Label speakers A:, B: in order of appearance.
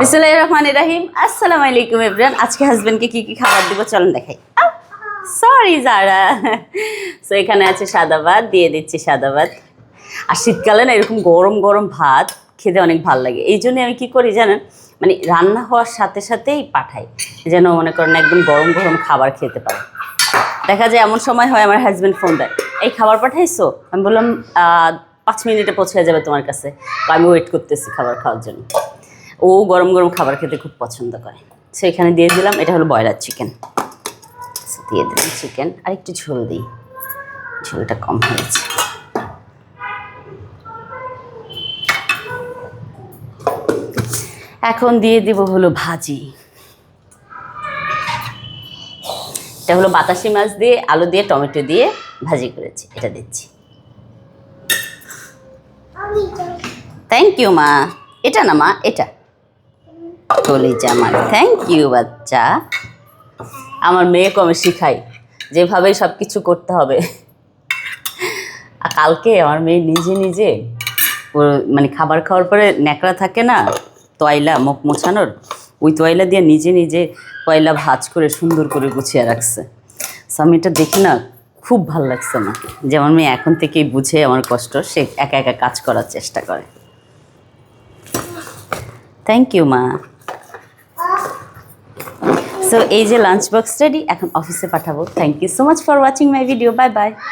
A: বিসমুল্লাহ রহমান রাহিম। আসসালামু আলাইকুম এভরান আজকে হাজবেন্ডকে কি কি খাবার দিব চলুন দেখাই। সরি যারা সো এখানে আছে সাদা ভাত, দিয়ে দিচ্ছি সাদা ভাত। আর শীতকালে না এরকম গরম গরম ভাত খেতে অনেক ভালো লাগে। এই জন্য আমি কি করি জানেন? মানে রান্না হওয়ার সাথে সাথেই পাঠাই, যেন মনে করেন একদম গরম গরম খাবার খেতে পারে। দেখা যায় এমন সময় হয় আমার হাজব্যান্ড ফোন দেয়, এই খাবার পাঠাইছো? আমি বললাম পাঁচ মিনিটে পৌঁছে যাবে তোমার কাছে। আমি ওয়েট করতেছি খাবার খাওয়ার জন্য। ও গরম গরম খাবার খেতে খুব পছন্দ করে। সো এখানে দিয়ে দিলাম, এটা হলো ব্রয়লার চিকেন। দিয়ে দিলাম চিকেন আর একটু ঝোল দিই। ঝোলটা কম হয়েছে। এখন দিয়ে দিব হলো ভাজি। এটা হলো বাতাসি মাছ দিয়ে, আলু দিয়ে, টমেটো দিয়ে ভাজি করেছি, এটা দিচ্ছি। থ্যাংক ইউ মা। এটা না, মা, এটা। কলিজা আমার থ্যাংক ইউ বাচ্চা। আমার মেয়েকে আমি শিখাই, যেভাবেই সব কিছু করতে হবে। আর কালকে আমার মেয়ে নিজে নিজে মানে খাবার খাওয়ার পরে ন্যাকড়া থাকে না, তয়লা মুখ মোছানোর, ওই তয়লা দিয়ে নিজে নিজে কয়লা ভাজ করে সুন্দর করে গুছিয়ে রাখছে। So, আমি এটা দেখি না খুব ভালো লাগছে আমার, যে আমার মেয়ে এখন থেকেই বুঝে আমার কষ্ট, সে একা একা কাজ করার চেষ্টা করে। থ্যাংক ইউ মা। সো এই যে লাঞ্চ বক্স রেডি এখন অফিসে পাঠাবো। Thank you so much for watching my video bye bye